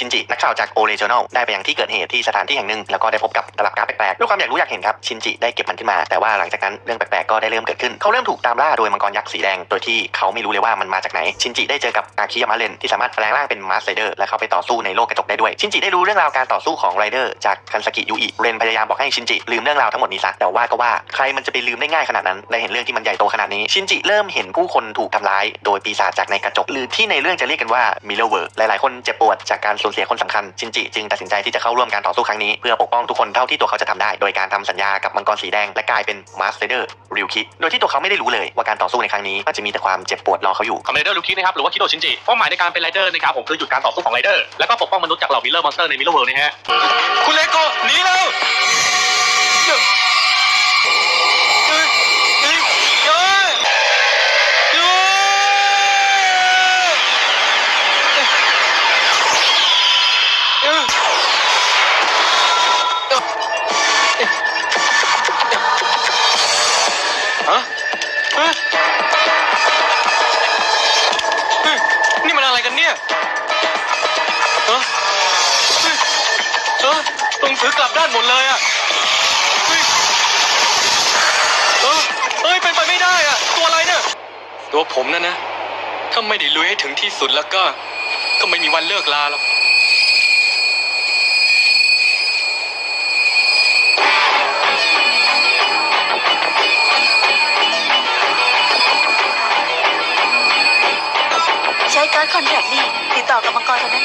ชินจินักข่าวจากโอเรจ n น l ได้ไปยังที่เกิดเหตุที่สถานที่แห่งหนึ่งแล้วก็ได้พบกับตลับการ์ดแปลกๆด้วยความอยากรู้อยากเห็นครับชินจิได้เก็บมันขึ้นมา แต่ว่าหลังจากนั้นเรื่องแปลกๆก็ได้เริ่มเกิดขึ้นเขาเริ่มถูกตามล่าโดยมังกรยักษ์สีแดงโดยที่เขาไม่รู้เลยว่ามันมาจากไหนชินจิได้เจอกับอาคิยามาเรนที่สามารถแปลงร่างเป็นมาสไรเดอร์และเข้าไปต่อสู้ในโลกกระจกได้ด้วยชินจิได้รู้เรื่องราวการต่อสู้ของไรเดอร์จากคันสกิยูอิเรนพยายามบอกให้ชินจิลืมเรื่องราวทั้งหมดนี้ซะแต่ว่าก็ว่าใครมันจะไปลืมได้ง่ายขนาดนั้นได้เห็นเรื่องที่มันใหญ่โตขนาดนี้ชินจิเริ่มเห็นผู้คนถูกทำร้าย โดยปีศาจจากในกระจกหรือที่ในเรื่องจะเรียกกันว่ามิเลเวอร์หลายๆ คนเจ็บปวดจากการสูเสียคนสำคัญชินจิจึงตัดสินใจที่จะเข้าร่วมการต่อสู้ครั้งนี้เพื่อปกป้องทุกคนเท่าที่ตัวเขาจะทำได้ โดยการทำสัญญากับมังกรสีแดงและกลายเป็นมาสเตอร์ริวคิโดยที่ตัวเขาไม่ได้รู้เลยว่าการต่อสู้ในครั้งนี้ก็จะมีแต่ความเจ็บปวดรอเขาอยู่คอมเรเดอร์ลูคินะครับหรือว่าคิโดชินจิเป้าหมายในการเป็นไรเดอร์นะครับผมคือหยุดการต่อสู้ของไรเดอร์แล้วก็ปกป้องมนุษย์จากเหล่ามิลเลอร์มอนสเตอร์ในมิลเลอร์เวิลด์นะฮะคุณเลโก้หนีเร็ว งถือกลับด้านหมดเลยอะเฮ้ยเออเฮ้ยเป็นไปไม่ได้อะ ตัวอะไรเนี่ย ตัวผมนั่นนะ ถ้าไม่ได้ลุยให้ถึงที่สุดแล้วก็ ก็ไม่มีวันเลิกลาหรอก ใช้การดคอนแทคนี่ติดต่อกับมังกรคนนั้น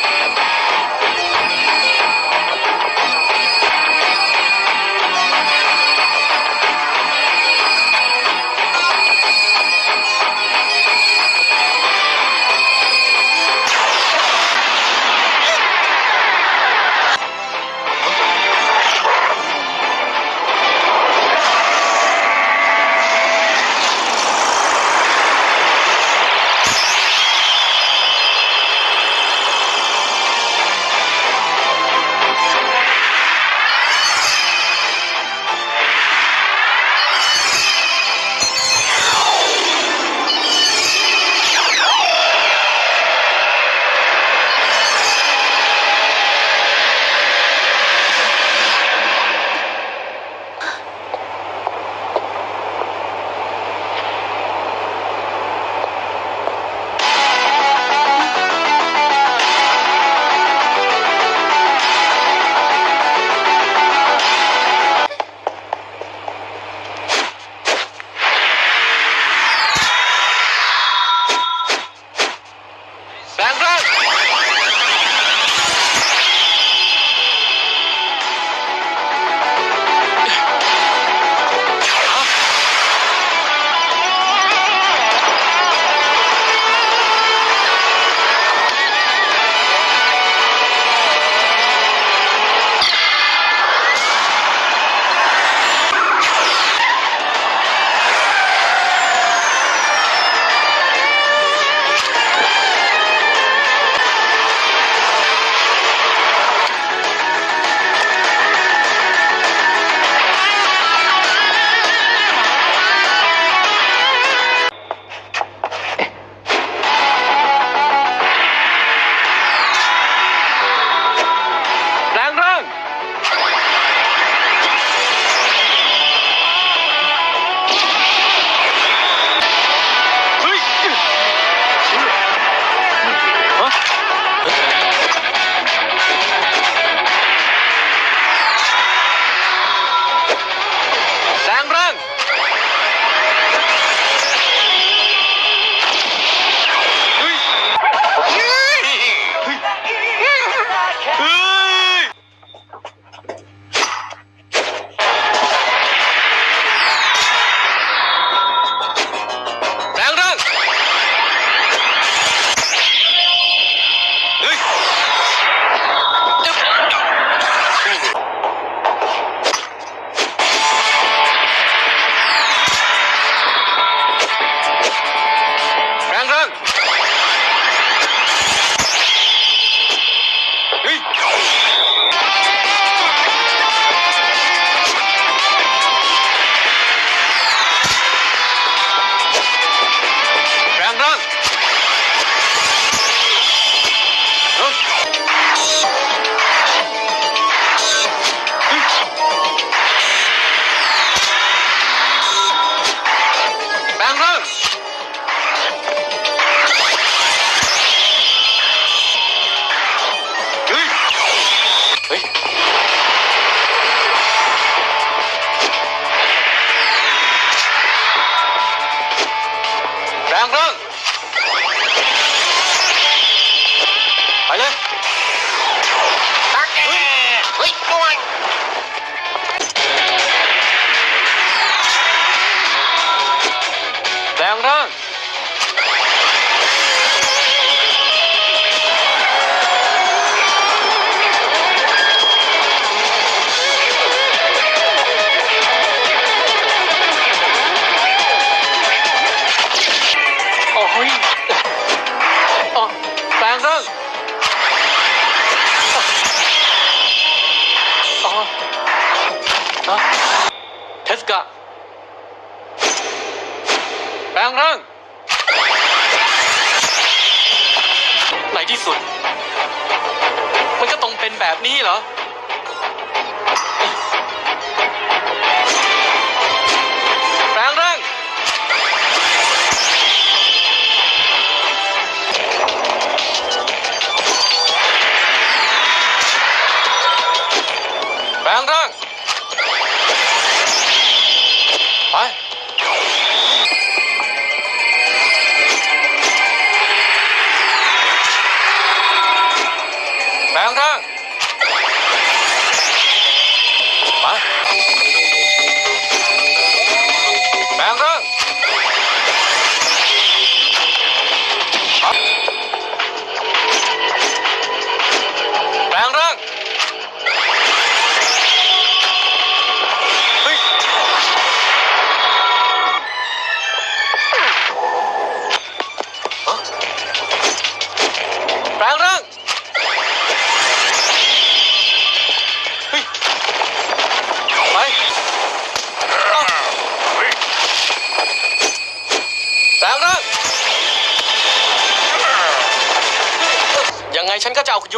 เหรอ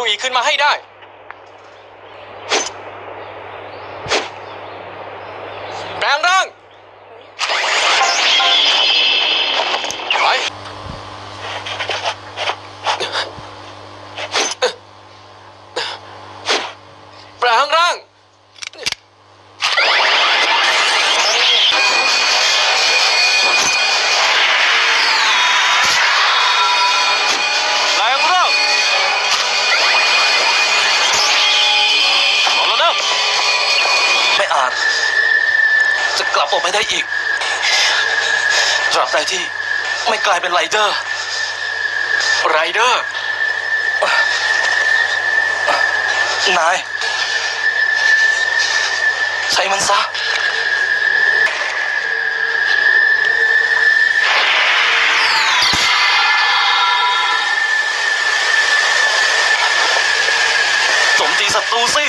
วีขึ้นมาให้ได้ กลับออกไปได้อีก ตราบใดที่ไม่กลายเป็นไรเดอร์ ไรเดอร์ นาย ใช้มันซะจมตีศัตรูสิ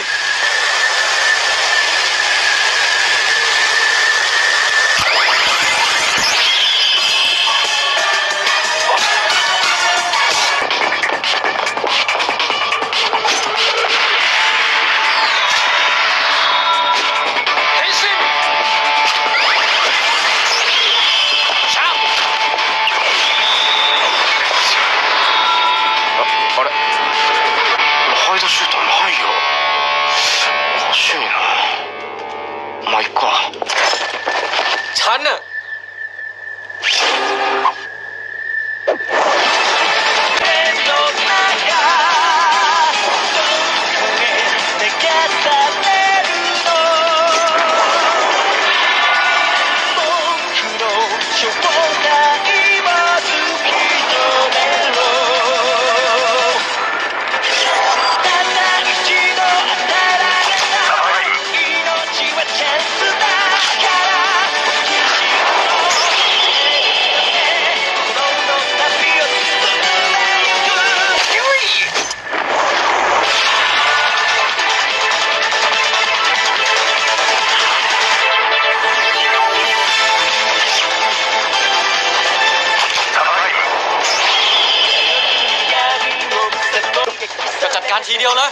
ทีเดียวเลย